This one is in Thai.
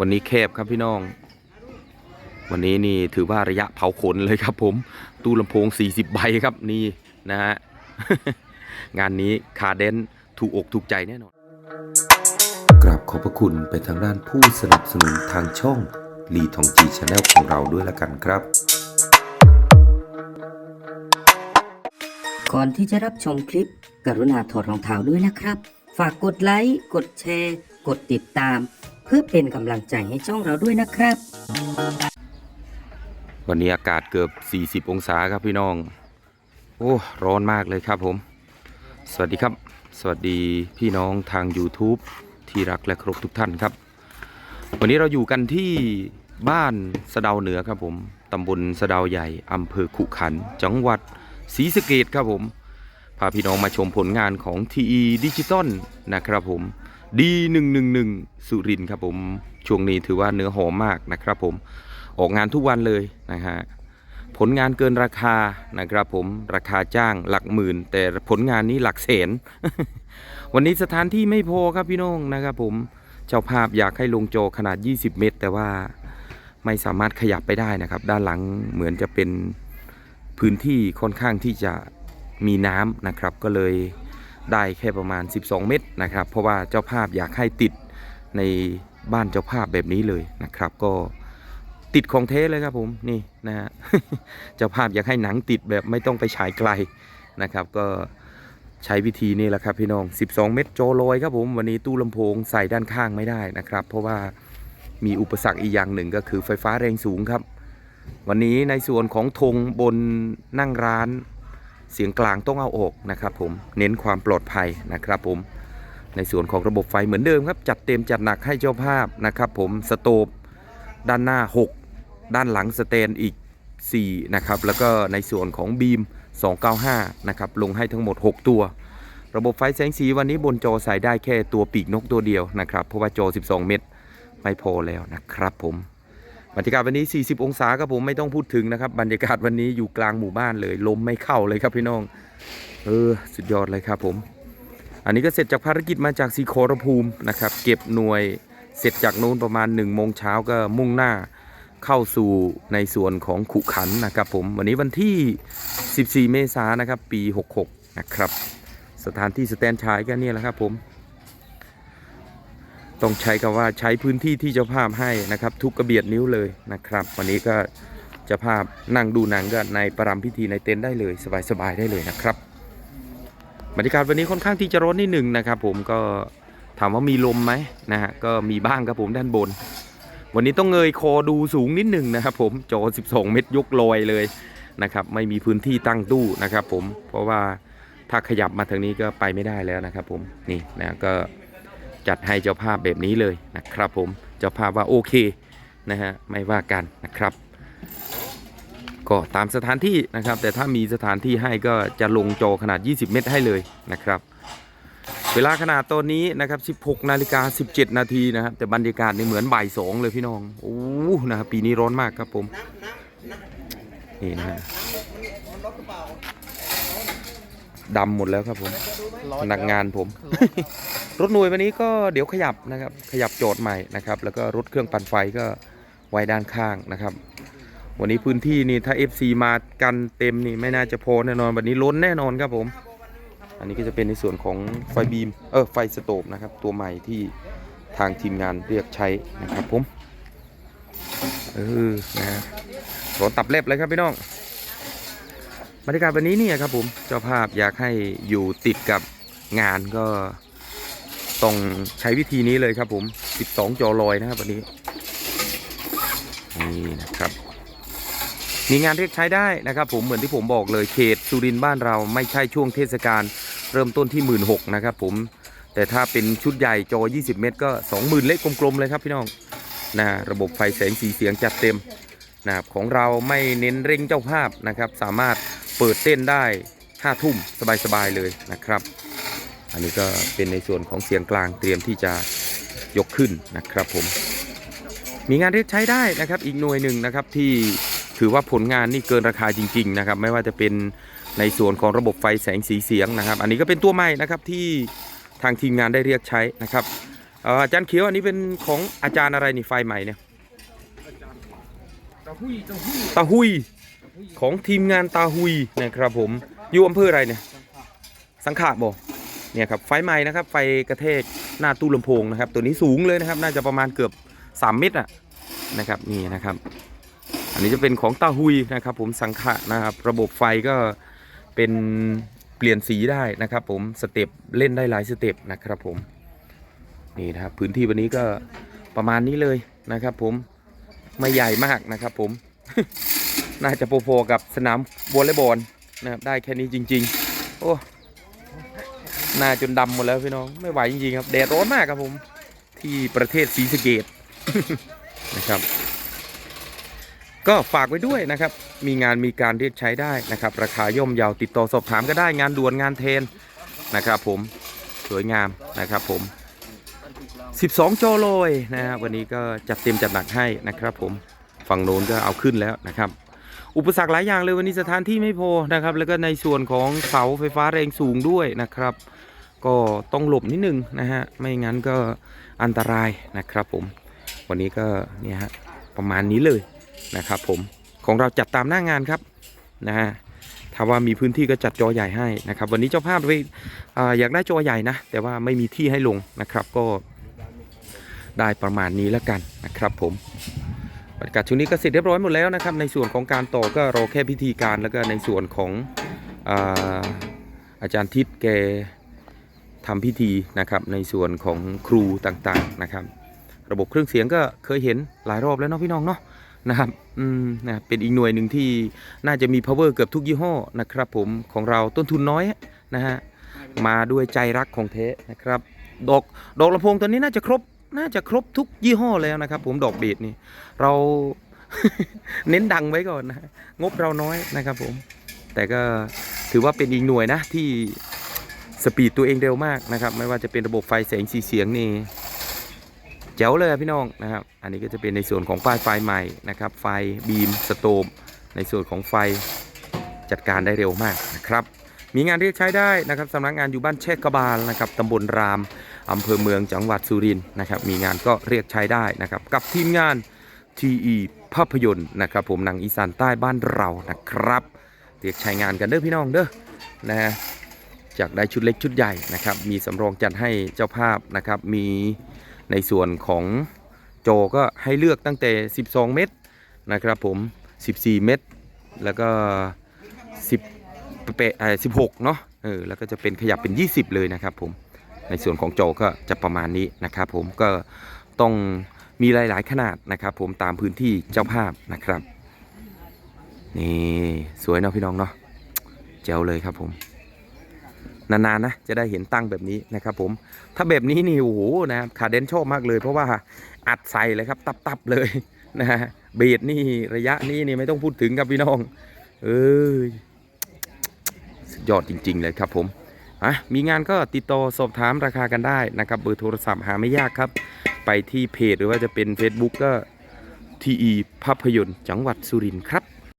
วันนี้แคบครับพี่น้อง วันนี้นี่ถือว่าระยะเผาขนเลยครับ ผมตู้ลำโพง 40 ใบครับนี่นะฮะงานนี้คาเดนถูกอกถูกใจแน่นอน กราบขอบพระคุณไปทางด้านผู้สนับสนุนทางช่องลีทองจีชาแนลของเราด้วยละกันครับ ก่อนที่จะรับชมคลิป กรุณาถอดรองเท้าด้วยนะครับ ฝากกดไลค์ กดแชร์ กดติดตาม เพื่อเป็นกำลังใจให้ช่องเราด้วยนะครับ วันนี้อากาศเกือบ 40 องศาครับพี่น้อง โอ้ร้อนมากเลยครับผม สวัสดีครับ สวัสดีพี่น้องทาง YouTube ที่รักและเคารพทุกท่านครับ วันนี้เราอยู่กันที่บ้านสะเดาเหนือครับผมตำบลสะเดาใหญ่อำเภอขุขัน จังหวัดศรีสะเกดครับผม พาพี่น้องมาชมผลงานของ TE Digital นะครับผม D111 สุรินครับผม ช่วงนี้ถือว่าเนื้อหอมมากนะครับผม ออกงานทุกวันเลยนะฮะ ผลงานเกินราคานะครับผม ราคาจ้างหลักหมื่น แต่ผลงานนี้หลักแสน วันนี้สถานที่ไม่พอครับพี่น้องนะครับผม เจ้าภาพอยากให้ลงโจขนาด 20 เมตร แต่ว่าไม่สามารถขยับไปได้นะครับ ด้านหลังเหมือนจะเป็นพื้นที่ค่อนข้างที่จะมีน้ำนะครับ ก็เลย ได้แค่ประมาณ 12 เมตรนะครับ เพราะว่าเจ้าภาพอยากให้ติดในบ้านเจ้าภาพแบบนี้เลยนะครับ ก็ติดของเทสเลยครับผมนี่นะฮะเจ้าภาพอยากให้หนังติดแบบไม่ต้องไปฉายไกลนะครับ ก็ใช้วิธีนี้แหละครับพี่น้อง 12 เมตรโจโลยครับผมวันนี้ตู้ลำโพงใส่ด้านข้างไม่ได้นะครับ เพราะว่ามีอุปสรรคอีกอย่างหนึ่งก็คือไฟฟ้าแรงสูงครับ วันนี้ในส่วนของธงบนนั่งร้าน เสียงกลางต้องเอาออกนะครับผมเน้นความปลอดภัยนะครับผมในส่วนของระบบไฟเหมือนเดิมครับ จัดเต็มจัดหนักให้เจ้าภาพนะครับผมสโตบด้านหน้า 6 ด้านหลังสเตนอีก 4 นะครับ แล้วก็ในส่วนของบีม 295 นะครับ ลงให้ทั้งหมด 6 ตัว ระบบไฟแสงสีวันนี้บนจอใส่ได้แค่ตัวปีกนกตัวเดียวนะครับ เพราะว่าจอ 12 เมตรไม่พอแล้วนะครับผม บรรยากาศวันนี้ 40 องศาครับผมไม่ต้องพูดถึงนะครับ บรรยากาศวันนี้อยู่กลางหมู่บ้านเลย ลมไม่เข้าเลยครับพี่น้อง เออ สุดยอดเลยครับผม อันนี้ก็เสร็จจากภารกิจมาจากสีโครภูมินะครับ เก็บหน่วยเสร็จจากนู้นประมาณ1โมงเช้าก็มุ่งหน้าเข้าสู่ในส่วนของขุขันนะครับผม วันนี้วันที่ 14 เมษายนนะครับ ปี 66 นะครับ สถานที่สแตนชายก็เนี่ยแหละครับผม ต้องใช้คำว่าใช้พื้นที่ที่เจ้าภาพให้นะครับ ทุกกระเบียดนิ้วเลยนะครับ วันนี้ก็เจ้าภาพนั่งดูหนังก็ในประรำพิธีในเต็นท์ได้เลยสบายๆได้เลยนะครับบรรยากาศวันนี้ค่อนข้างที่จะร้อนนิดหนึ่งนะครับ ผมก็ถามว่ามีลมไหมนะฮะก็มีบ้างครับผมด้านบน วันนี้ต้องเงยคอดูสูงนิดหนึ่งนะครับ ผมจอ 12 เมตรยกลอยเลยนะครับ ไม่มีพื้นที่ตั้งตู้นะครับ ผมเพราะว่าถ้าขยับมาทางนี้ก็ไปไม่ได้แล้วนะครับ ผมนี่นะก็ จัดให้เจ้าภาพแบบนี้เลยนะครับผมเจ้าภาพว่าโอเคนะฮะไม่ว่ากันนะครับ ก็ตามสถานที่นะครับ แต่ถ้ามีสถานที่ให้ก็จะลงจอขนาด 20 เมตรให้เลยนะครับ เวลาขนาดตอนนี้นะครับ 16นาฬิกา17 นาทีนะครับ แต่บรรยากาศนี่เหมือนบ่ายสองเลยพี่น้องโอ้นะครับปีนี้ร้อนมากครับผมนี่นะฮะดำหมดแล้วครับผมพนักงานผม รถหน่วยวันนี้ก็เดี๋ยวขยับนะครับ ขยับโจทย์ใหม่นะครับ แล้วก็รถเครื่องปั่นไฟก็ไว้ด้านข้างนะครับ วันนี้พื้นที่นี่ถ้า FC มากันเต็มนี่ไม่น่าจะพอแน่นอน วันนี้ล้นแน่นอนครับผม อันนี้ก็จะเป็นในส่วนของไฟบีม เออไฟสโตบนะครับ ตัวใหม่ที่ทางทีมงานเรียกใช้นะครับผม เออ นะฮะรถตับเล็บเลยครับพี่น้อง บรรยากาศวันนี้เนี่ยครับผม เจ้าภาพอยากให้อยู่ติดกับงานก็ ต้องใช้วิธีนี้เลยครับผม 12 จอลอยนะครับวันนี้ นี่นะครับ มีงานเรียกใช้ได้นะครับผมเหมือนที่ผมบอกเลยเขตสุรินทร์บ้านเราไม่ใช่ช่วงเทศกาลเริ่มต้นที่ 1 6ื่นนะครับผมแต่ถ้าเป็นชุดใหญ่จอ 20 เมตร ก็ 20,000 เล็กกลมๆเลยครับพี่น้องนะระบบไฟแสงสีเสียงจัดเต็มนะครับของเราไม่เน้นเร่งเจ้าภาพนะครับ สามารถเปิดเต้นได้5ทุ่มสบายๆเลยนะครับ อันนี้ก็เป็นในส่วนของเสียงกลางเตรียมที่จะยกขึ้นนะครับผม มีงานเรียกใช้ได้นะครับอีกหน่วยหนึ่งนะครับที่ถือว่าผลงานนี่เกินราคาจริง ๆ นะครับ ไม่ว่าจะเป็นในส่วนของระบบไฟแสงสีเสียงนะครับ อันนี้ก็เป็นตัวใหม่นะครับที่ทางทีมงานได้เรียกใช้นะครับเอ่ออาจารย์เขียวอันนี้เป็นของอาจารย์อะไรนี่ไฟใหม่เนี่ยตะหุยตะหุยตาหุยของทีมงานตาหุยนะครับผมอยู่อำเภออะไรเนี่ยสังขะบ่ เนี่ยครับไฟใหม่นะครับไฟกระเทกหน้าตู้ลำโพงนะครับ ตัวนี้สูงเลยนะครับ น่าจะประมาณเกือบ 3 เมตรอะนะครับนี่นะครับ อันนี้จะเป็นของตาหุยนะครับ ผมสังขะนะครับ ระบบไฟก็เป็นเปลี่ยนสีได้นะครับ ผมสเต็ปเล่นได้หลายสเต็ปนะครับผมนี่นะครับพื้นที่วันนี้ก็ประมาณนี้เลยนะครับ ผมไม่ใหญ่มากนะครับ ผมน่าจะพอๆกับสนามวอลเลย์บอลนะครับได้แค่นี้จริง ๆ โอ้ หน้าจนดำหมดแล้วพี่น้องไม่ไหวจริงๆครับแดดร้อนมากครับผมที่ประเทศศรีสะเกดนะครับ ก็ฝากไว้ด้วยนะครับ มีงานมีการเรียกใช้ได้นะครับ ราคาย่อมเยาวติดต่อสอบถามก็ได้งานด่วนงานเทนนะครับผมสวยงามนะครับผม 12 โจโลยนะครับวันนี้ก็จัดเต็มจัดหนักให้นะครับผมฝั่งโน้นก็เอาขึ้นแล้วนะครับ อุปสรรคหลายอย่างเลยวันนี้สถานที่ไม่พอนะครับ แล้วก็ในส่วนของเสาไฟฟ้าแรงสูงด้วยนะครับ ก็ต้องหลบนิดนึงนะฮะไม่งั้นก็อันตรายนะครับผม วันนี้ก็เนี่ยฮะประมาณนี้เลยนะครับผมของเราจัดตามหน้างานครับนะฮะถ้าว่ามีพื้นที่ก็จัดจอใหญ่ให้นะครับ วันนี้เจ้าภาพไปออยากได้จอใหญ่นะ แต่ว่าไม่มีที่ให้ลงนะครับก็ได้ประมาณนี้แล้วกันนะครับผม บรรยากาศช่วงนี้ก็เสร็จเรียบร้อยหมดแล้วนะครับ ในส่วนของการต่อก็รอแค่พิธีการแล้วก็ในส่วนของอาอาจารย์ทิศแกทำพิธีนะครับ ในส่วนของครูต่างๆนะครับ ระบบเครื่องเสียงก็เคยเห็นหลายรอบแล้วเนาะพี่น้องเนาะนะครับอืมนะเป็นอีกหน่วยหนึ่งที่น่าจะมี power เกือบทุกยี่ห้อนะครับผมของเราต้นทุนน้อยนะฮะมาด้วยใจรักของเทนะครับ ดอกดอกลำโพงตัวนี้น่าจะครบ น่าจะครบทุกยี่ห้อแล้วนะครับ ผมดอกเบสนี่ เราเน้นดังไว้ก่อนนะงบเราน้อยนะครับผม แต่ก็ถือว่าเป็นอีกหน่วยนะที่สปีดตัวเองเร็วมากนะครับ ไม่ว่าจะเป็นระบบไฟแสงสีเสียงนี่แจ๋วเลยพี่น้องนะครับ อันนี้ก็จะเป็นในส่วนของป้ายไฟใหม่นะครับ ไฟบีมสโตมในส่วนของไฟจัดการได้เร็วมากนะครับ มีงานเรียกใช้ได้นะครับสำนักงานอยู่บ้านเชษกบาลนะครับตำบลราม อำเภอเมืองจังหวัดสุรินทร์นะครับ มีงานก็เรียกใช้ได้นะครับ กับทีมงาน TE ภาพยนตร์นะครับ ผมหนังอีสานใต้บ้านเรานะครับ เรียกใช้งานกันเด้อพี่น้องเด้อนะฮะจากได้ชุดเล็กชุดใหญ่นะครับ มีสำรองจัดให้เจ้าภาพนะครับ มีในส่วนของโจก็ให้เลือกตั้งแต่ 12 เม็ดนะครับผม 14 เม็ดแล้วก็ 10เปเอ่อ16 เนาะเออแล้วก็จะเป็นขยับเป็น 20 เลยนะครับผม ในส่วนของโจก็จะประมาณนี้นะครับผมก็ต้องมีหลาย ๆ ขนาดนะครับ ผมตามพื้นที่เจ้าภาพนะครับ นี่สวยเนาะพี่น้องเนาะเจ๋วเลยครับผม นาน ๆ นะ จะได้เห็นตั้งแบบนี้นะครับ ผม ถ้าแบบนี้นี่โอ้โหนะครับขาเดนชอบมากเลย เพราะว่าอัดใส่เลยครับ ตับ ๆ เลยนะฮะเบสนี่ระยะนี้นี่ไม่ต้องพูดถึงครับพี่น้อง เอ้ยสุดยอดจริง ๆ เลยครับผม อะมีงานก็ติดต่อสอบถามราคากันได้นะครับ เบอร์โทรศัพท์หาไม่ยากครับ ไปที่เพจหรือว่าจะเป็น Facebook ก็ TE ภาพยนตร์จังหวัดสุรินทร์ครับ